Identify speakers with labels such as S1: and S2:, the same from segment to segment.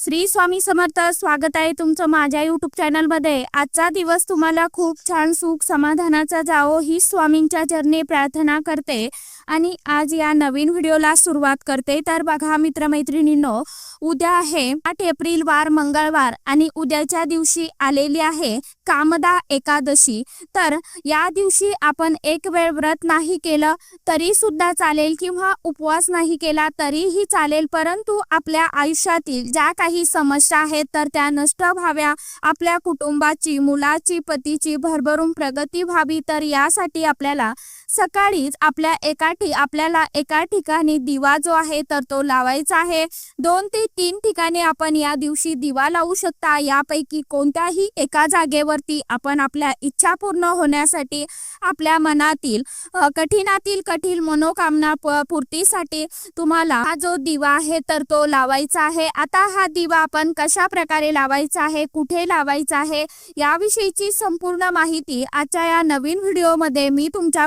S1: श्री स्वामी समर्थ स्वागत आहे तुमचं माझ्या युट्यूब चॅनलमध्ये आजचा दिवस तुम्हाला खूप छान सुख समाधानाचा जावो ही स्वामींच्या चरणी प्रार्थना करते. आणि आज या नवीन व्हिडिओला सुरुवात करते. तर बघा मित्रमैत्रिणींनो उद्या आहे आठ एप्रिल वार मंगळवार आणि उद्याच्या दिवशी आलेली आहे कामदा एकादशी. तर या दिवशी आपण एक वेळ व्रत नाही केलं तरी सुद्धा चालेल किंवा उपवास नाही केला तरीही चालेल. परंतु आपल्या आयुष्यातील ज्या काही समस्या आहेत तर त्या नष्ट व्हाव्या. आपल्या कुटुंबाची मुलाची पतीची भरभरून प्रगती व्हावी तर यासाठी आपल्याला सकाळीच आपल्या एका ठि आपल्याला एका ठिकाणी दिवा जो आहे तर तो लावायचा आहे. दोन ते तीन ठिकाणी आपण या दिवशी दिवा लावू शकता. यापैकी कोणत्याही एका जागेवरती आपण आपल्या इच्छा पूर्ण होण्यासाठी आपल्या मनातील कठीणातील कठीण मनोकामना प- पूर्तीसाठी तुम्हाला हा जो दिवा आहे तर तो लावायचा आहे. आता हा दिवा आपण कशा प्रकारे लावायचा आहे? कुठे लावायचा आहे? याविषयीची संपूर्ण माहिती आजच्या या नवीन व्हिडिओमध्ये मी तुमच्या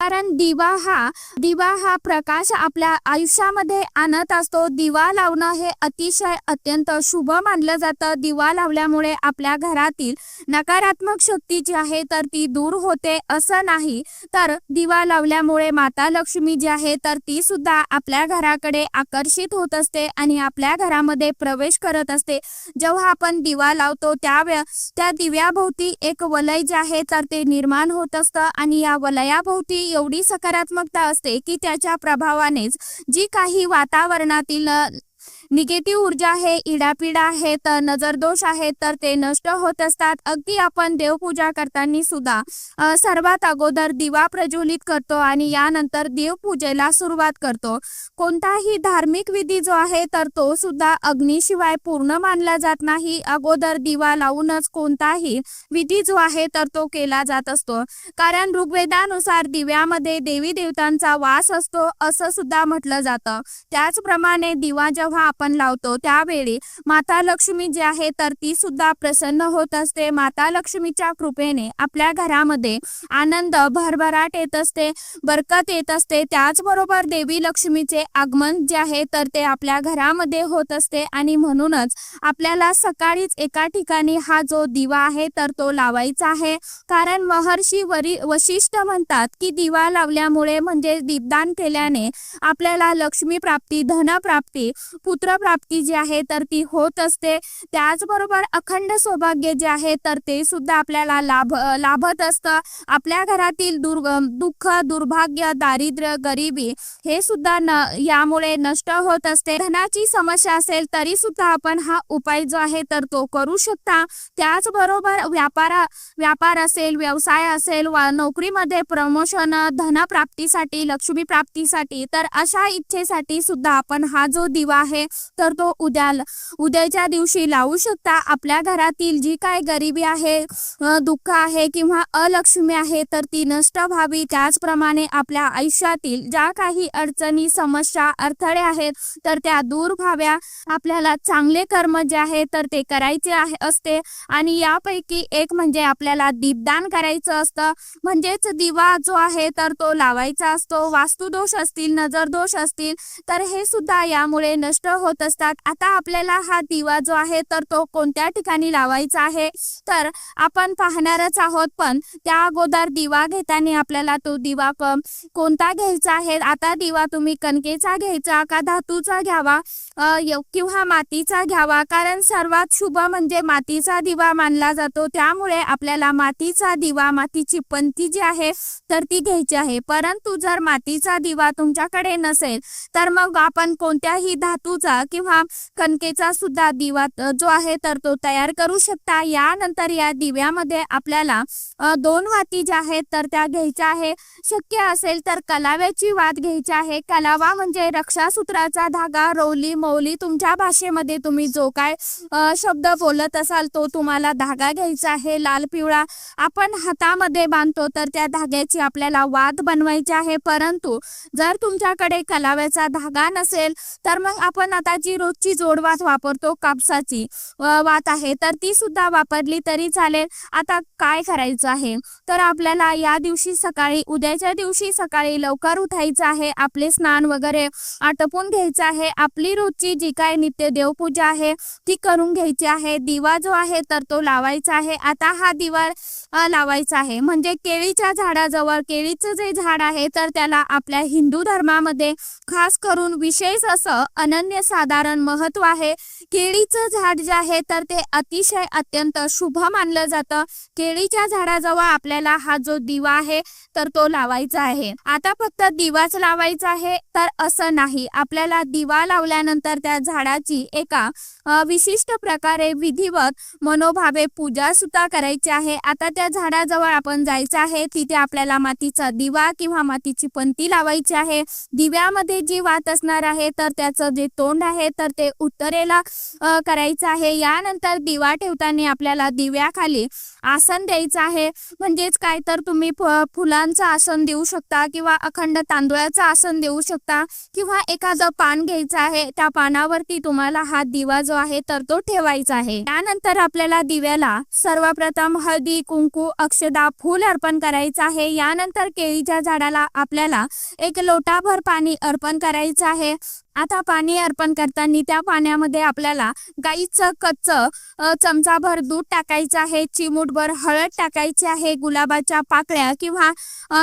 S1: कारण दिवा हा दिवा हा प्रकाश आपल्या आयुष्यामध्ये आणत असतो. दिवा लावणं हे अतिशय अत्यंत शुभ मानलं जातं. दिवा लावल्यामुळे आपल्या घरातील नकारात्मक शक्ती जी आहे तर ती दूर होते असं नाही. तर दिवा लावल्यामुळे माता लक्ष्मी जी आहे तर ती सुद्धा आपल्या घराकडे आकर्षित होत असते आणि आपल्या घरामध्ये प्रवेश करत असते. जेव्हा आपण दिवा लावतो त्यावेळ त्या दिव्याभोवती एक वलय जे आहे तर ते निर्माण होत असतं आणि या वलयाभोवती एवढी सकारात्मकता असते की त्याच्या प्रभावानेच जी काही वातावरणातील निगेटिव्ह ऊर्जा आहे इडापिडा आहे तर नजरदोष आहे तर ते नष्ट होत असतात. अगदी आपण देवपूजा करताना सुद्धा सर्वात अगोदर दिवा प्रज्वलित करतो आणि यानंतर देवपूजेला सुरुवात करतो. कोणताही धार्मिक विधी जो आहे तर तो सुद्धा अग्निशिवाय पूर्ण मानला जात नाही. अगोदर दिवा लावूनच कोणताही विधी जो आहे तर तो केला जात असतो. कारण ऋग्वेदानुसार दिव्यामध्ये देवी देवतांचा वास असतो असं सुद्धा म्हटलं जातं. त्याचप्रमाणे दिवा जेव्हा आपण लावतो त्यावेळी माता लक्ष्मी जी आहे तर ती सुद्धा प्रसन्न होत असते. माता लक्ष्मीच्या कृपेने आपल्या घरामध्ये आनंद भरभराट येत असते बरकत येत असते. त्याचबरोबर देवी लक्ष्मीचे आगमन जे आहे तर ते आपल्या घरामध्ये होत असते आणि म्हणूनच आपल्याला सकाळीच एका ठिकाणी हा जो दिवा आहे तर तो लावायचा आहे. कारण महर्षी वरी वशिष्ठ म्हणतात की दिवा लावल्यामुळे म्हणजे दीपदान केल्याने आपल्याला लक्ष्मी प्राप्ती धनप्राप्ती पुत्रप्राप्ती जी आहे तर ती होत असते. त्याचबरोबर अखंड सौभाग्य जे आहे तर ते सुद्धा आपल्याला लाभ लाभत असतं. आपल्या घरातील दुर् दुःख दुर्भाग्य दारिद्र्य गरिबी हे सुद्धा न यामुळे नष्ट होत असते. धनाची समस्या असेल तरी सुद्धा आपण हा उपाय जो आहे तर तो करू शकता. त्याचबरोबर व्यापारा व्यापार असेल व्यवसाय असेल वा नोकरीमध्ये प्रमोशन धनप्राप्तीसाठी लक्ष्मी प्राप्तीसाठी तर अशा इच्छेसाठी सुद्धा आपण हा जो दिवा आहे तर तो उद्या उद्याच्या दिवशी लावू शकता. आपल्या घरातील जी काय गरिबी आहे दुःख आहे किंवा अलक्ष्मी आहे तर ती नष्ट व्हावी. त्याचप्रमाणे आपल्या आयुष्यातील ज्या काही अडचणी समस्या अडथळे आहेत तर त्या दूर व्हाव्या. आपल्याला चांगले कर्म जे आहे तर ते करायचे आहे असते. आणि यापैकी एक म्हणजे आपल्याला दीपदान करायचं असतं. म्हणजेच दिवा जो आहे तर तो लावायचा असतो. वास्तुदोष असतील नजरदोष असतील तर हे सुद्धा यामुळे नष्ट हो होत असतात. आता आपल्याला हा दिवा जो आहे तर तो कोणत्या ठिकाणी लावायचा आहे? तर आपण पाहणारच आहोत पण त्या अगोदर दिवा घेताना आपल्याला तो दिवा कोणता घ्यायचा आहे? आता दिवा तुम्ही कणकेचा घ्यायचा का धातूचा घ्यावा? किंवा मातीचा घ्यावा? कारण सर्वात शुभ म्हणजे मातीचा दिवा मानला जातो. त्यामुळे आपल्याला मातीचा दिवा मातीची पंती जी आहे तर ती घ्यायची आहे. परंतु जर मातीचा दिवा तुमच्याकडे नसेल तर मग आपण कोणत्याही धातूचा किंवा कणकेचा सुद्धा दिवा जो आहे तर तो तयार करू शकता. यानंतर या दिव्यामध्ये आपल्याला दोन वाती ज्या आहेत तर त्या घ्यायच्या आहे. शक्य असेल तर कलाव्याची वात घ्यायची आहे. कलावा म्हणजे रक्षासूत्राचा धागा रोली मौली तुमच्या भाषेमध्ये तुम्ही जो काय शब्द बोलत असाल तो तुम्हाला धागा घ्यायचा आहे. लाल पिवळा आपण हातामध्ये बांधतो तर त्या धाग्याची आपल्याला वाद बनवायची आहे. परंतु जर तुमच्याकडे कलाव्याचा धागा नसेल तर मग आपण आता जी रोजची जोडवात वापरतो कापसाची वात आहे. तर ती सुद्धा वापरली तरी चालेल. आता काय करायचं आहे? तर आपल्याला या दिवशी सकाळी उद्याच्या दिवशी सकाळी लवकर उठायचं आहे. आपले स्नान वगैरे आटपून घ्यायचं आहे. आपली रोजची जी काय नित्य देवपूजा आहे ती करून घ्यायची आहे. दिवा जो आहे तर तो लावायचा आहे. आता हा दिवा लावायचा आहे. म्हणजे केळीच्या झाडाजवळ केळीचं जे झाड आहे तर त्याला आपल्या हिंदू धर्मामध्ये खास करून विशेष असं अनन्य साधारण महत्त्व आहे. केळीचं झाड जे आहे तर ते अतिशय अत्यंत शुभ मानलं जातं. केळीच्या झाडाजवळ आपल्याला हा जो दिवा आहे तर तो लावायचा आहे. आता फक्त दिवाच लावायचा आहे तर असं नाही. आपल्याला दिवा लावल्यानंतर त्या झाडाची एका विशिष्ट प्रकारे विधिवत मनोभावे पूजा सुद्धा करायची आहे. आता त्या झाडाजवळ आपण जायचं आहे तिथे आपल्याला मातीचा दिवा किंवा मातीची पंती लावायची आहे. दिव्यामध्ये जी वात असणार आहे तर त्याचं जे तोंड आहे तर ते उत्तरेला करायचं आहे. यानंतर दिवा ठेवताना आपल्याला दिव्याखाली आसन द्यायचं आहे. म्हणजेच काय तर तुम्ही फुलांचं आसन देऊ शकता किंवा अखंड तांदुळाचं आसन देऊ शकता किंवा एखादं पान घ्यायचं आहे. त्या पानावरती तुम्हाला हा दिवा जो आहे तर तो ठेवायचा आहे. त्यानंतर आपल्याला दिव्याला सर्वप्रथम हळदी कुंकू अक्षदा फूल अर्पण करायचं आहे. यानंतर केळीच्या झाडाला आपल्याला एक लोटाभर पाणी अर्पण करायचं आहे. आता पाणी अर्पण करताना त्या पाण्यामध्ये आपल्याला गाईचं कच्च चमचाभर दूध टाकायचं आहे चिमूटभर हळद टाकायची आहे गुलाबाच्या पाकळ्या किंवा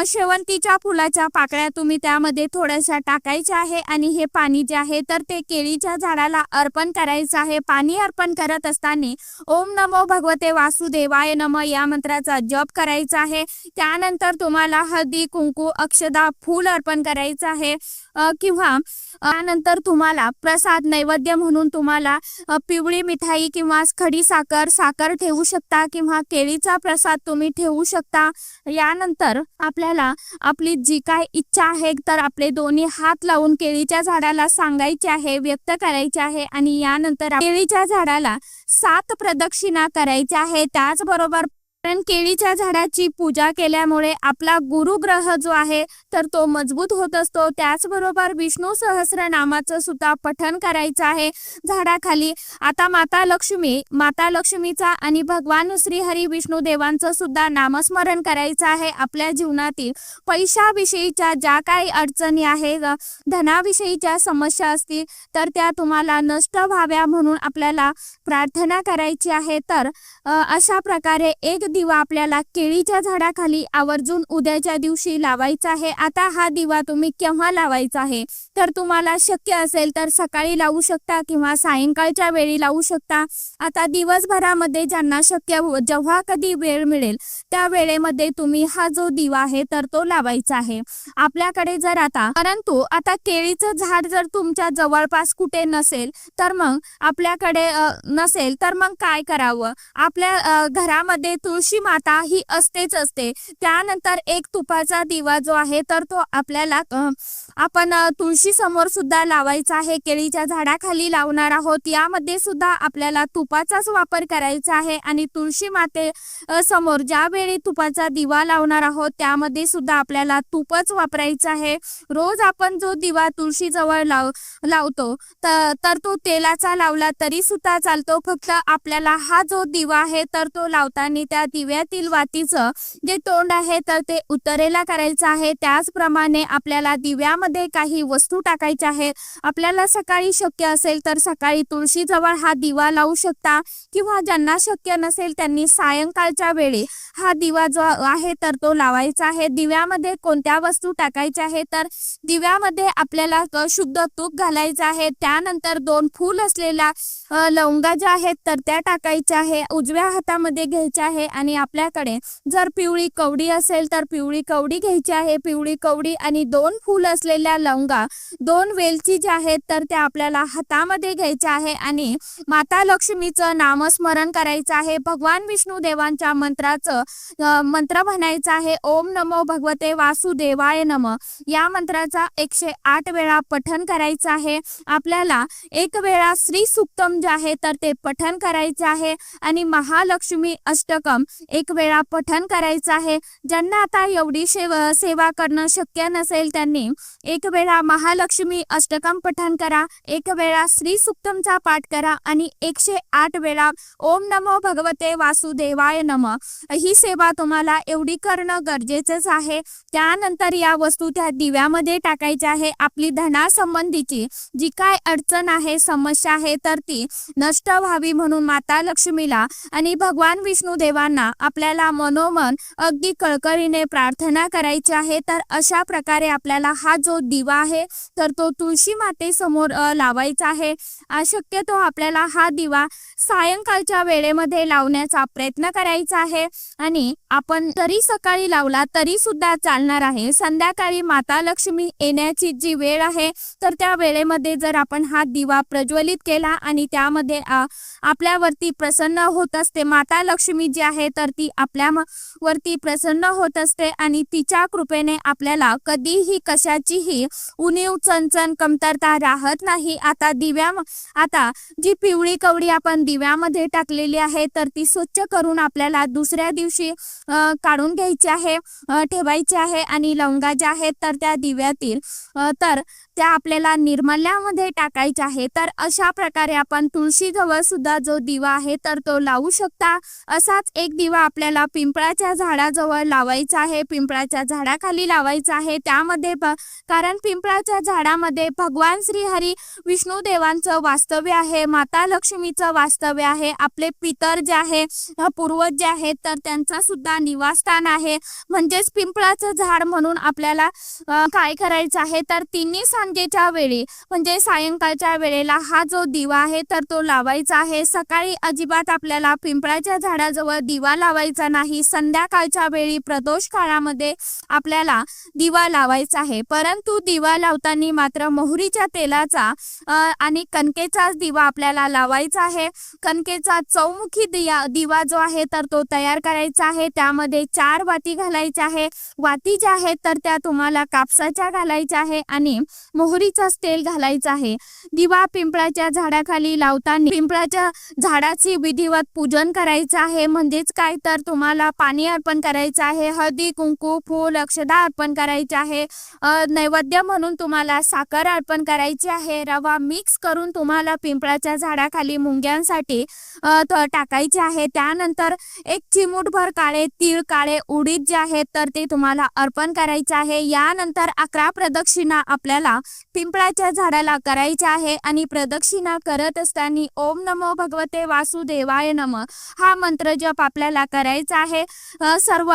S1: शेवंतीच्या फुलाच्या पाकळ्या तुम्ही त्यामध्ये थोड्याशा टाकायच्या आहे आणि हे पाणी जे आहे तर ते केळीच्या झाडाला अर्पण करायचं आहे. पाणी अर्पण करत असताना ओम नमो भगवते वासुदेवाय नम या मंत्राचा जप करायचा आहे. त्यानंतर तुम्हाला हळदी कुंकू अक्षदा फूल अर्पण करायचं आहे. किंवा त्यानंतर तुम्हाला प्रसाद नैवेद्य म्हणून तुम्हाला पिवळी मिठाई किंवा खडी साखर साखर ठेवू शकता किंवा केळीचा प्रसाद तुम्ही ठेवू शकता. यानंतर आपल्याला आपली जी काय इच्छा आहे तर आपले दोन्ही हात लावून केळीच्या झाडाला सांगायचे आहे व्यक्त करायचे आहे आणि यानंतर केळीच्या झाडाला सात प्रदक्षिणा करायच्या आहे. त्याचबरोबर कारण केळीच्या झाडाची पूजा केल्यामुळे आपला गुरुग्रह जो आहे तर तो मजबूत होत असतो. त्याचबरोबर विष्णू सहस्र नामाचं सुद्धा पठण करायचं आहे झाडाखाली. आता माता लक्ष्मी माता लक्ष्मीचा आणि भगवान श्री हरी विष्णू देवांचं सुद्धा नामस्मरण करायचं आहे आपल्या जीवनातील. पैशाविषयीच्या ज्या काही अडचणी आहे धनाविषयीच्या समस्या असतील तर त्या तुम्हाला नष्ट व्हाव्या म्हणून आपल्याला प्रार्थना करायची आहे. तर अशा प्रकारे एक दिवा आपल्याला केळीच्या झाडाखाली आवर्जून उद्याच्या दिवशी लावायचा आहे. आता हा दिवा तुम्ही केव्हा लावायचा आहे? तर तुम्हाला शक्य असेल तर सकाळी लावू शकता किंवा सायंकाळच्या वेळी लावू शकता. आता दिवसभरामध्ये ज्यांना शक्य जेव्हा कधी वेळ मिळेल त्या वेळेमध्ये तुम्ही हा जो दिवा आहे तर तो लावायचा आहे. आपल्याकडे जर आता परंतु आता केळीचं झाड जर तुमच्या जवळपास कुठे नसेल तर मग आपल्याकडे नसेल तर मग काय करावं? आपल्या घरामध्ये तुळशी माता ही असतेच असते. त्यानंतर एक तुपाचा दिवा जो आहे तर तो आपल्याला आपण तुळशी समोर सुद्धा लावायचा आहे केळीच्या झाडाखाली लावणार आहोत. यामध्ये सुद्धा आपल्याला तुपाचाच वापर करायचा आहे आणि तुळशी माते समोर ज्यावेळी तुपाचा दिवा लावणार आहोत त्यामध्ये सुद्धा आपल्याला तुपच वापरायचं आहे. रोज आपण जो दिवा तुळशीजवळ लाव लावतो तर तो तेलाचा लावला तरी सुद्धा चालतो. फक्त आपल्याला हा जो दिवा आहे तर तो लावताना त्या दिव्यातील वातीचं जे तोंड आहे तर ते उतरेला करायचं आहे. त्याचप्रमाणे आपल्याला दिव्या त्यामध्ये काही वस्तू टाकायच्या आहेत. आपल्याला सकाळी शक्य असेल तर सकाळी तुळशीजवळ हा दिवा लावू शकता किंवा ज्यांना शक्य नसेल त्यांनी सायंकाळच्या वेळी हा दिवा जो आहे तर तो लावायचा आहे. दिव्यामध्ये कोणत्या वस्तू टाकायच्या आहेत तर दिव्यामध्ये आपल्याला शुद्ध तूप घालायचं आहे. त्यानंतर दोन फूल असलेल्या लवंगा ज्या आहेत तर त्या टाकायच्या आहे उजव्या हातामध्ये घ्यायच्या आहे आणि आपल्याकडे जर पिवळी कवडी असेल तर पिवळी कवडी घ्यायची आहे. पिवळी कवडी आणि दोन फूल असलेल्या लवंगा दोन वेलची ज्या आहेत तर त्या आपल्याला हातामध्ये घ्यायच्या आहे आणि माता लक्ष्मीचं नामस्मरण करायचं आहे. भगवान विष्णू देवांच्या मंत्राचं मंत्र म्हणायचं आहे. ओम नमो भगवते वासुदेवाय नम. या मंत्राचा एकशे आठ वेळा पठन करायचं आहे. आपल्याला एक वेळा श्री सुक्तम जे आहे तर ते पठन करायचे आहे. आणि महालक्ष्मी अष्टकम एक वेळा पठन करायचं आहे. ज्यांना आता एवढी सेवा करणं शक्य नसेल त्यांनी एक वेळा महालक्ष्मी अष्टकम पठन करा एक वेळा श्री सुक्तमचा पाठ करा आणि एकशे आठ वेळा ओम नमो भगवते वासुदेवाय नम. ही सेवा तुम्हाला एवढी करणं गरजेचंच आहे. त्यानंतर या वस्तू त्या दिव्यामध्ये टाकायच्या आहे. आपली धनासंबंधीची जी काय अडचण आहे समस्या आहे तर ती नष्ट व्हावी म्हणून माता लक्ष्मीला आणि भगवान विष्णू देवांना आपल्याला मनोमन अगदी कळकळीने प्रार्थना करायची आहे. तर अशा प्रकारे आपल्याला हा जो दिवा आहे तर तो तुळशी मातेसमोर लावायचा आहे. शक्यतो आपल्याला हा दिवा सायंकाळच्या वेळेमध्ये लावण्याचा प्रयत्न करायचा आहे. आणि आपण तरी सकाळी लावला तरी सुद्धा चालणार आहे. संध्याकाळी माता लक्ष्मी येण्याची जी वेळ आहे तर त्या वेळेमध्ये जर आपण हा दिवा प्रज्वलित केला आणि त्यामध्ये आपल्यावरती प्रसन्न होत असते. माता लक्ष्मी जी आहे तर ती आपल्या वरती प्रसन्न होत असते आणि तिच्या कृपेने आपल्याला कधीही कशाचीही उणीव चणचण कमतरता राहत नाही. आता दिव्या आता जी पिवळी कवडी आपण दिव्यामध्ये टाकलेली आहे तर ती स्वच्छ करून आपल्याला दुसऱ्या दिवशी काढून घ्यायची आहे ठेवायची आहे आणि लवंगा ज्या आहेत तर त्या दिव्यातील तर त्या आपल्याला निर्मल्यामध्ये टाकायच्या आहे. तर अशा प्रकारे आपण तुळशीजवळ सुद्धा जो दिवा आहे तर तो लावू शकता. असाच एक दिवा आपल्याला पिंपळाच्या झाडाजवळ लावायचा आहे. पिंपळाच्या झाडाखाली लावायचा आहे. त्यामध्ये ब- कारण पिंपळाच्या झाडामध्ये भगवान श्री हरी विष्णू देवांचं वास्तव्य आहे. माता लक्ष्मीचं वास्तव्य आहे. आपले पितर जे आहे पूर्वज जे आहेत तर त्यांचा सुद्धा निवासस्थान आहे. म्हणजेच पिंपळाचं झाड म्हणून आपल्याला काय करायचं आहे? तर तिन्ही सांजेच्या वेळी म्हणजे सायंकाळच्या वेळेला हा जो दिवा आहे तर तो लावायचा आहे. सकाळी अजिबात आपल्याला पिंपळाच्या झाडाजवळ दिवा लावायचा नाही. संध्याकाळच्या वेळी प्रदोष काळामध्ये आपल्याला दिवा लावायचा आहे. परंतु दिवा लावताना मात्र मोहरीच्या तेलाचा आणि कणकेचाच दिवा आपल्याला लावायचा आहे. कणकेचा चौमुखी दिया दिवा जो आहे तर तो तयार करायचा आहे. त्यामध्ये चार वाती घालायच्या आहे. वाती ज्या आहेत तर त्या तुम्हाला कापसाच्या घालायच्या आहे. आणि मोहरीचाच तेल घालायचं आहे. दिवा पिंपळाच्या झाडाखाली लावताना पिंपळाच्या झाडाची विधिवत पूजन करायचं आहे. म्हणजेच काय? तर तुम्हाला पाणी अर्पण करायचं आहे. हळदी कुंकू फूल अक्षदा अर्पण करायचे आहे. नैवेद्य म्हणून तुम्हाला साखर अर्पण करायची आहे. रवा मिक्स करून तुम्हाला पिंपळाच्या झाडाखाली मुंग्यांसाठी टाकायचे आहे. त्यानंतर एक चिमूटभर काळे तीळ काळे उडीद जे आहेत तर ते तुम्हाला अर्पण करायचे आहे. यानंतर अकरा प्रदक्षिणा आपल्याला पिंपळाच्या झाडाला करायचे आहे आणि प्रदक्षिणा करत असताना ओम नमो भगवते वासुदेवाय नम हा मंत्र जप आपल्याला करायचा आहे. सर्व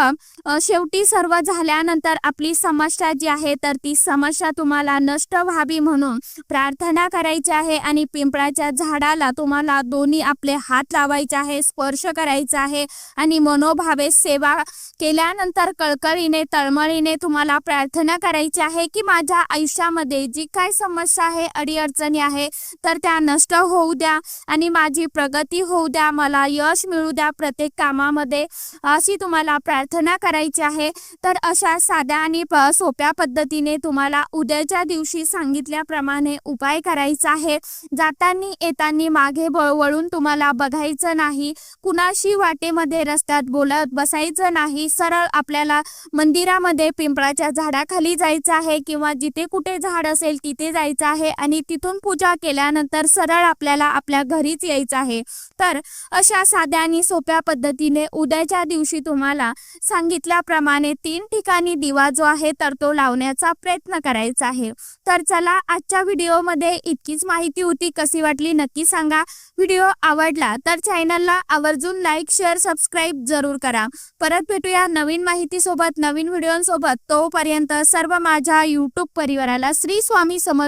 S1: शेवटी सर्व झाल्यानंतर आपली समस्या जी आहे तर ती समस्या तुम्हाला नष्ट व्हावी म्हणून प्रार्थना करायची आहे आणि पिंपळाच्या झाडाला तुम्हाला दोन्ही आपले हात लावायचे आहे स्पर्श करायचा आहे आणि मनोभावे सेवा केल्यानंतर कळकळीने तळमळीने तुम्हाला प्रार्थना करायची आहे की माझ्या आयुष्यामध्ये जी काय समस्या आहे अडीअडचणी आहे तर त्या नष्ट होऊ द्या आणि माझी प्रगती होऊ द्या मला यश मिळू द्या प्रत्येक कामामध्ये. अशी तुम्हाला प्रार्थना करायची आहे. तर अशा साध्या आणि सोप्या पद्धतीने तुम्हाला उद्याच्या दिवशी सांगितल्याप्रमाणे उपाय करायचा आहे. जातानी येतानी मागे वळून तुम्हाला बघायचं नाही कुणाशी वाटेमध्ये रस्त्यात बोलत बसायचं नाही सरळ आपल्याला मंदिरामध्ये पिंपळाच्या झाडाखाली जायचं आहे किंवा जिथे कुठे झाड असेल तिथे जायचं आहे आणि तिथून पूजा केल्यानंतर सरळ आपल्याला आपल्या घरीच यायचं आहे. तर अशा साध्या आणि सोप्या पद्धतीने उद्याच्या दिवशी तुम्हाला सांगितल्याप्रमाणे तीन ठिकाणी दिवा जो आहे तर तो लावण्याचा प्रयत्न करायचा आहे. तर चला आजच्या व्हिडिओमध्ये इतकीच माहिती होती. कशी वाटली नक्की सांगा. व्हिडिओ आवडला तर चॅनलला आवर्जून लाईक शेअर सबस्क्राईब जरूर करा. परत भेटूया नवीन माहितीसोबत नवीन व्हिडिओसोबत. तोपर्यंत सर्व माझ्या यूट्यूब परिवाराला श्री श्री स्वामी समर्थ